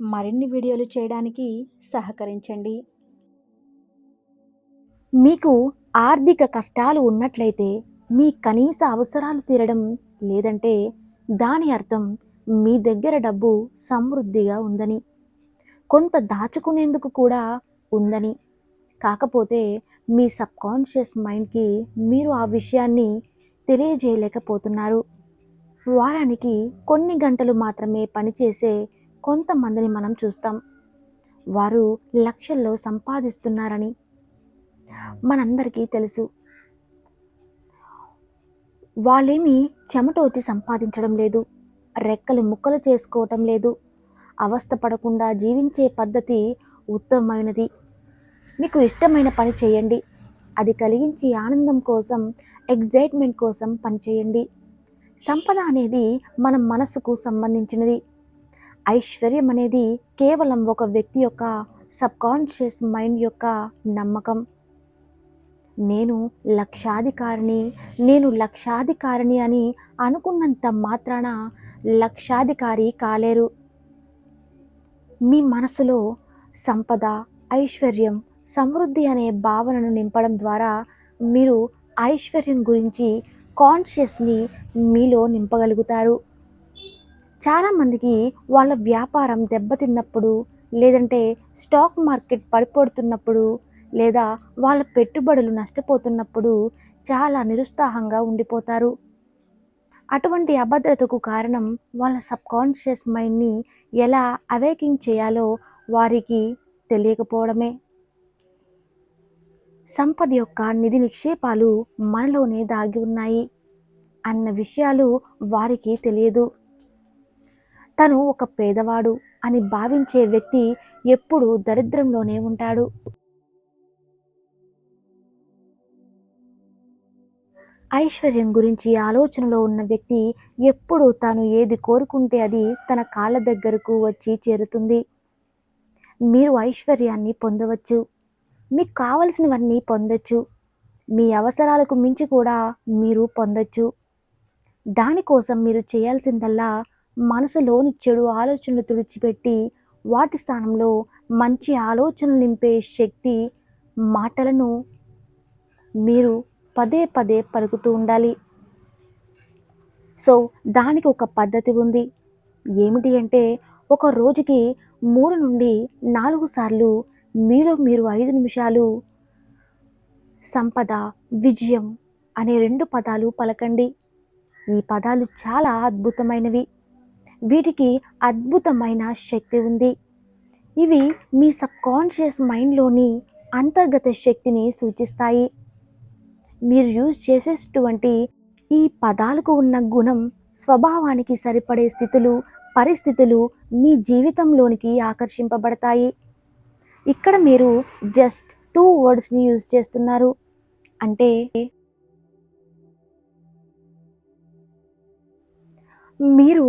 మరిన్ని వీడియోలు చేయడానికి సహకరించండి. మీకు ఆర్థిక కష్టాలు ఉన్నట్లయితే మీ కనీస అవసరాలు తీరడం లేదంటే దాని అర్థం మీ దగ్గర డబ్బు సమృద్ధిగా ఉందని కొంత దాచుకునేందుకు కూడా ఉందని. కాకపోతే మీ సబ్కాన్షియస్ మైండ్కి మీరు ఆ విషయాన్ని తెలియజేయలేకపోతున్నారు. వారానికి కొన్ని గంటలు మాత్రమే పనిచేసే కొంతమందిని మనం చూస్తాం. వారు లక్షల్లో సంపాదిస్తున్నారని మనందరికీ తెలుసు. వాళ్ళేమి చెమట వచ్చి సంపాదించడం లేదు. రెక్కలు ముక్కలు చేసుకోవటం లేదు. అవస్థ పడకుండా జీవించే పద్ధతి ఉత్తమమైనది. మీకు ఇష్టమైన పని చేయండి. అది కలిగించి ఆనందం కోసం ఎగ్జైట్మెంట్ కోసం పనిచేయండి సంపద అనేది మన మనసుకు సంబంధించినది. ఐశ్వర్యం అనేది కేవలం ఒక వ్యక్తి యొక్క సబ్కాన్షియస్ మైండ్ యొక్క నమ్మకం. నేను లక్షాధికారిని నేను లక్షాధికారిని అని అనుకున్నంత మాత్రాన లక్షాధికారి కాలేరు. మీ మనసులో సంపద ఐశ్వర్యం సమృద్ధి అనే భావనను నింపడం ద్వారా మీరు ఐశ్వర్యం గురించి కాన్షియస్ని మీలో నింపగలుగుతారు. చాలామందికి వాళ్ళ వ్యాపారం దెబ్బతిన్నప్పుడు లేదంటే స్టాక్ మార్కెట్ పడిపోతున్నప్పుడు లేదా వాళ్ళ పెట్టుబడులు నష్టపోతున్నప్పుడు చాలా నిరుత్సాహంగా ఉండిపోతారు. అటువంటి అభద్రతకు కారణం వాళ్ళ సబ్కాన్షియస్ మైండ్ని ఎలా అవేకింగ్ చేయాలో వారికి తెలియకపోవడమే. సంపద యొక్క నిధి నిక్షేపాలు మనలోనే దాగి ఉన్నాయి అన్న విషయాలు వారికి తెలియదు. తను ఒక పేదవాడు అని భావించే వ్యక్తి ఎప్పుడు దరిద్రంలోనే ఉంటాడు. ఐశ్వర్యం గురించి ఆలోచనలో ఉన్న వ్యక్తి ఎప్పుడు తాను ఏది కోరుకుంటే అది తన కాళ్ళ దగ్గరకు వచ్చి చేరుతుంది. మీరు ఐశ్వర్యాన్ని పొందవచ్చు. మీకు కావలసినవన్నీ పొందొచ్చు. మీ అవసరాలకు మించి కూడా మీరు పొందొచ్చు. దానికోసం మీరు చేయాల్సిందల్లా మనసులోని చెడు ఆలోచనలు తుడిచిపెట్టి వాటి స్థానంలో మంచి ఆలోచనలు నింపే శక్తి మాటలను మీరు పదే పదే పలుకుతూ ఉండాలి. సో దానికి ఒక పద్ధతి ఉంది. ఏమిటి అంటే ఒక రోజుకి మూడు నుండి నాలుగు సార్లు మీలో మీరు ఐదు నిమిషాలు సంపద విజయం అనే రెండు పదాలు పలకండి. ఈ పదాలు చాలా అద్భుతమైనవి. వీటికి అద్భుతమైన శక్తి ఉంది. ఇవి మీ సబ్కాన్షియస్ మైండ్లోని అంతర్గత శక్తిని సూచిస్తాయి. మీరు యూజ్ చేసేటువంటి ఈ పదాలకు ఉన్న గుణం స్వభావానికి సరిపడే స్థితులు పరిస్థితులు మీ జీవితంలోనికి ఆకర్షింపబడతాయి. ఇక్కడ మీరు జస్ట్ టూ వర్డ్స్ని యూజ్ చేస్తున్నారు. అంటే మీరు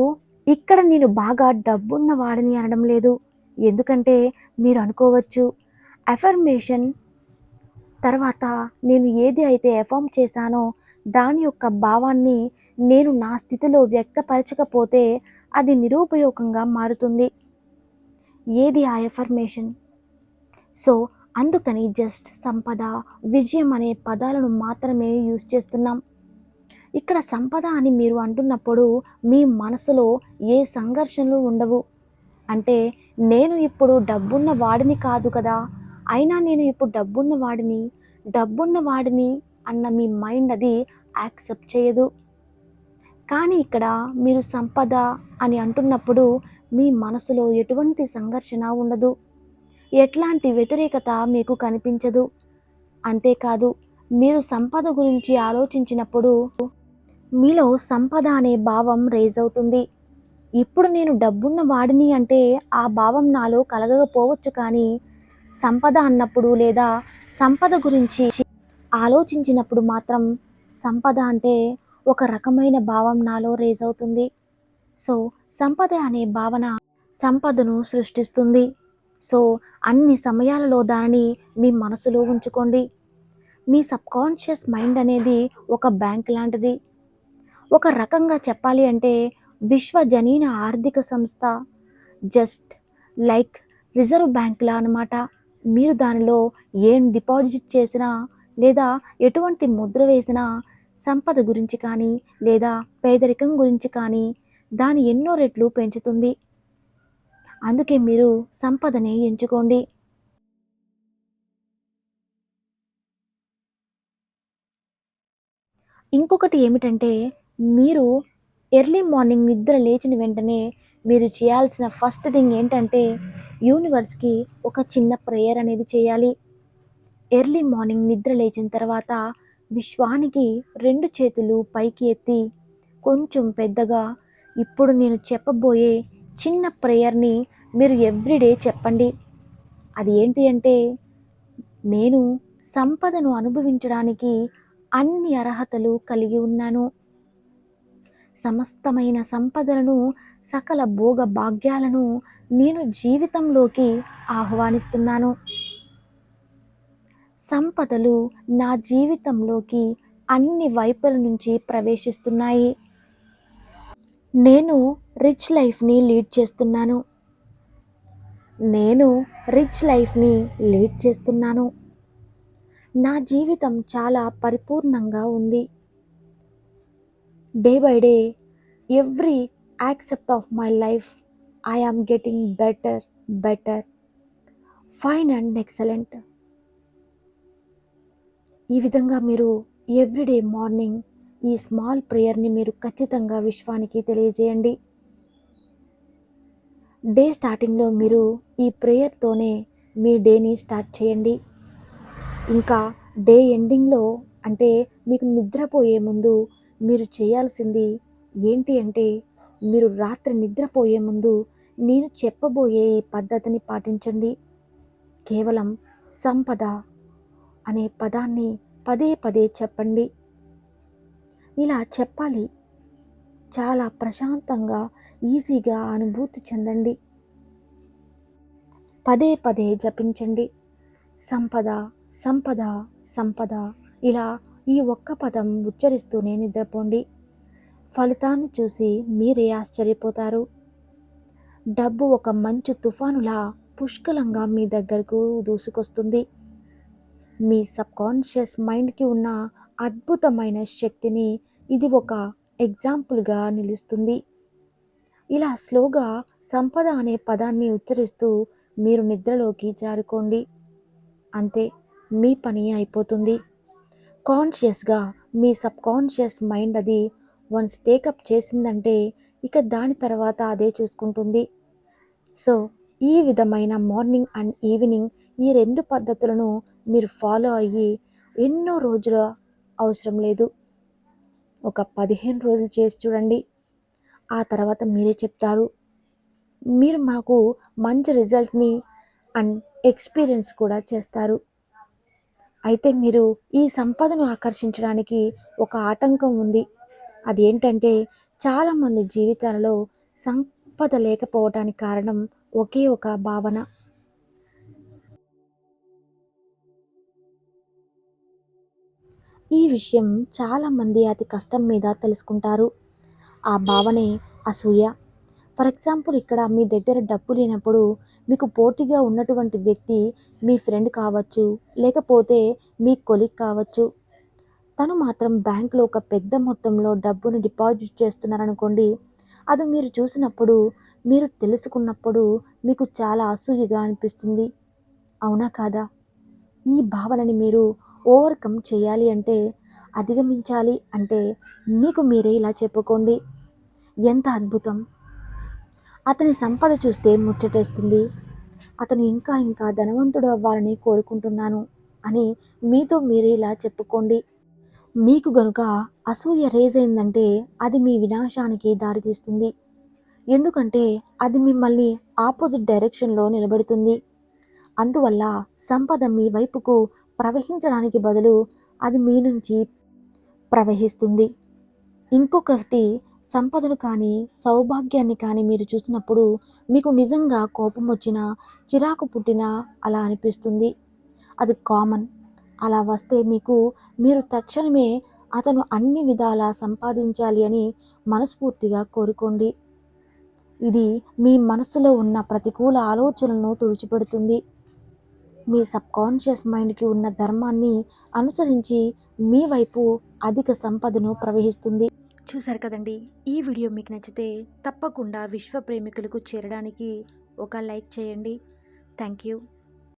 ఇక్కడ నేను బాగా డబ్బున్న వాడిని అనడం లేదు. ఎందుకంటే మీరు అనుకోవచ్చు అఫర్మేషన్ తర్వాత నేను ఏది అయితే ఎఫామ్ చేశానో దాని యొక్క భావాన్ని నేను నా స్థితిలో వ్యక్తపరచకపోతే అది నిరుపయోగంగా మారుతుంది. ఏది ఆ ఎఫర్మేషన్ సో అందుకని జస్ట్ సంపద విజయం అనే పదాలను మాత్రమే యూజ్ చేస్తున్నాం. ఇక్కడ సంపద అని మీరు అంటున్నప్పుడు మీ మనసులో ఏ సంఘర్షణలు ఉండవు. అంటే నేను ఇప్పుడు డబ్బున్న వాడిని కాదు కదా. అయినా నేను ఇప్పుడు డబ్బున్న వాడిని డబ్బున్న వాడిని అన్న మీ మైండ్ అది యాక్సెప్ట్ చేయదు. కానీ ఇక్కడ మీరు సంపద అని అంటున్నప్పుడు మీ మనసులో ఎటువంటి సంఘర్షణ ఉండదు. ఎట్లాంటి వ్యతిరేకత మీకు కనిపించదు. అంతేకాదు మీరు సంపద గురించి ఆలోచించినప్పుడు మీలో సంపద అనే భావం రేజ్ అవుతుంది. ఇప్పుడు నేను డబ్బున్న వాడిని అంటే ఆ భావం నాలో కలగకపోవచ్చు కానీ సంపద అన్నప్పుడు లేదా సంపద గురించి ఆలోచించినప్పుడు మాత్రం సంపద అంటే ఒక రకమైన భావం నాలో రేజ్ అవుతుంది. సో సంపద అనే భావన సంపదను సృష్టిస్తుంది. సో అన్ని సమయాలలో దానిని మీ మనసులో ఉంచుకోండి. మీ సబ్కాన్షియస్ మైండ్ అనేది ఒక బ్యాంక్ లాంటిది. ఒక రకంగా చెప్పాలి అంటే విశ్వజనీన ఆర్థిక సంస్థ జస్ట్ లైక్ రిజర్వ్ బ్యాంక్లా అనమాట మీరు దానిలో ఏం డిపాజిట్ చేసినా లేదా ఎటువంటి ముద్ర వేసినా సంపద గురించి కానీ లేదా పేదరికం గురించి కానీ దాని ఎన్నో రెట్లు పెంచుతుంది. అందుకే మీరు సంపదని ఎంచుకోండి. ఇంకొకటి ఏమిటంటే మీరు ఎర్లీ మార్నింగ్ నిద్ర లేచిన వెంటనే మీరు చేయాల్సిన ఫస్ట్ థింగ్ ఏంటంటే యూనివర్స్కి ఒక చిన్న ప్రేయర్ అనేది చేయాలి. ఎర్లీ మార్నింగ్ నిద్ర లేచిన తర్వాత విశ్వానికి రెండు చేతులు పైకి ఎత్తి కొంచెం పెద్దగా ఇప్పుడు నేను చెప్పబోయే చిన్న ప్రేయర్ని మీరు ఎవ్రీడే చెప్పండి. అది ఏంటి అంటే నేను సంపదను అనుభవించడానికి అన్ని అర్హతలు కలిగి ఉన్నాను. సమస్తమైన సంపదలను సకల భోగ భాగ్యాలను నేను జీవితంలోకి ఆహ్వానిస్తున్నాను. సంపదలు నా జీవితంలోకి అన్ని వైపుల నుంచి ప్రవేశిస్తున్నాయి. నేను రిచ్ లైఫ్ని లీడ్ చేస్తున్నాను. నేను రిచ్ లైఫ్ని లీడ్ చేస్తున్నాను. నా జీవితం చాలా పరిపూర్ణంగా ఉంది. Day by day every aspect of my life I am getting better better fine and excellent ఈ విధంగా మీరు ఎవ్రీడే మార్నింగ్ ఈ స్మాల్ ప్రేయర్ని మీరు ఖచ్చితంగా విశ్వానికి తెలియజేయండి. డే స్టార్టింగ్లో మీరు ఈ ప్రేయర్తోనే మీ డేని స్టార్ట్ చేయండి. ఇంకా డే ఎండింగ్లో అంటే మీకు నిద్రపోయే ముందు మీరు చేయాల్సింది ఏంటి అంటే మీరు రాత్రి నిద్రపోయే ముందు నేను చెప్పబోయే ఈ పద్ధతిని పాటించండి. కేవలం సంపద అనే పదాన్ని పదే పదే చెప్పండి. ఇలా చెప్పాలి. చాలా ప్రశాంతంగా ఈజీగా అనుభూతి చెందండి. పదే పదే జపించండి. సంపద సంపద సంపద ఇలా ఈ ఒక్క పదం ఉచ్చరిస్తూనే నిద్రపోండి. ఫలితాన్ని చూసి మీరే ఆశ్చర్యపోతారు. డబ్బు ఒక మంచు తుఫానులా పుష్కలంగా మీ దగ్గరకు దూసుకొస్తుంది. మీ సబ్కాన్షియస్ మైండ్కి ఉన్న అద్భుతమైన శక్తిని ఇది ఒక ఎగ్జాంపుల్గా నిలుస్తుంది. ఇలా స్లోగా సంపద అనే పదాన్ని ఉచ్చరిస్తూ మీరు నిద్రలోకి జారుకోండి. అంతే మీ పని అయిపోతుంది. కాన్షియస్గా మీ సబ్ కాన్షియస్ మైండ్ అది వన్స్ టేకప్ చేసిందంటే ఇక దాని తర్వాత అదే చూసుకుంటుంది. సో ఈ విధమైన మార్నింగ్ అండ్ ఈవినింగ్ ఈ రెండు పద్ధతులను మీరు ఫాలో అయ్యి ఎన్నో రోజుల అవసరం లేదు. ఒక పదిహేను రోజులు చేసి చూడండి. ఆ తర్వాత మీరే చెప్తారు. మీరు మాకు మంచి రిజల్ట్ని అండ్ ఎక్స్పీరియన్స్ కూడా చేస్తారు. అయితే మీరు ఈ సంపదను ఆకర్షించడానికి ఒక ఆటంకం ఉంది. అది ఏంటంటే చాలామంది జీవితాలలో సంపద లేకపోవడానికి కారణం ఒకే ఒక భావన. ఈ విషయం చాలామంది అతి కష్టం మీద తెలుసుకుంటారు. ఆ భావనే అసూయ. ఫర్ ఎగ్జాంపుల్ ఇక్కడ మీ దగ్గర డబ్బు లేనప్పుడు మీకు పోటీగా ఉన్నటువంటి వ్యక్తి మీ ఫ్రెండ్ కావచ్చు లేకపోతే మీ కొలిక్ కావచ్చు. తను మాత్రం బ్యాంకులో ఒక పెద్ద మొత్తంలో డబ్బును డిపాజిట్ చేస్తున్నారనుకోండి అది మీరు చూసినప్పుడు మీరు తెలుసుకున్నప్పుడు మీకు చాలా అసూయగా అనిపిస్తుంది. అవునా కాదా? ఈ భావనని మీరు ఓవర్కమ్ చేయాలి అంటే అధిగమించాలి అంటే మీకు మీరే ఇలా చెప్పుకోండి. ఎంత అద్భుతం! అతని సంపద చూస్తే ముచ్చటేస్తుంది. అతను ఇంకా ఇంకా ధనవంతుడు అవ్వాలని కోరుకుంటున్నాను అని మీతో మీరే ఇలా చెప్పుకోండి. మీకు గనుక అసూయ రేజ్ అయిందంటే అది మీ వినాశానికి దారితీస్తుంది ఎందుకంటే అది మిమ్మల్ని ఆపోజిట్ డైరెక్షన్లో నిలబెడుతుంది. అందువల్ల సంపద మీ వైపుకు ప్రవహించడానికి బదులు అది మీ నుంచి ప్రవహిస్తుంది. ఇంకొకటి సంపదను కానీ సౌభాగ్యాన్ని కానీ మీరు చూసినప్పుడు మీకు నిజంగా కోపం వచ్చినా చిరాకు పుట్టినా అలా అనిపిస్తుంది. అది కామన్. అలా వస్తే మీకు మీరు తక్షణమే అతను అన్ని విధాలా సంపాదించాలి అని మనస్ఫూర్తిగా కోరుకోండి. ఇది మీ మనసులో ఉన్న ప్రతికూల ఆలోచనలను తుడిచిపెడుతుంది. మీ సబ్కాన్షియస్ మైండ్కి ఉన్న ధర్మాన్ని అనుసరించి మీ వైపు అధిక సంపదను ప్రవహిస్తుంది. చూసారు కదండి? ఈ వీడియో మీకు నచ్చితే తప్పకుండా విశ్వ ప్రేమికులకు చేరడానికి ఒక లైక్ చేయండి. Thank you.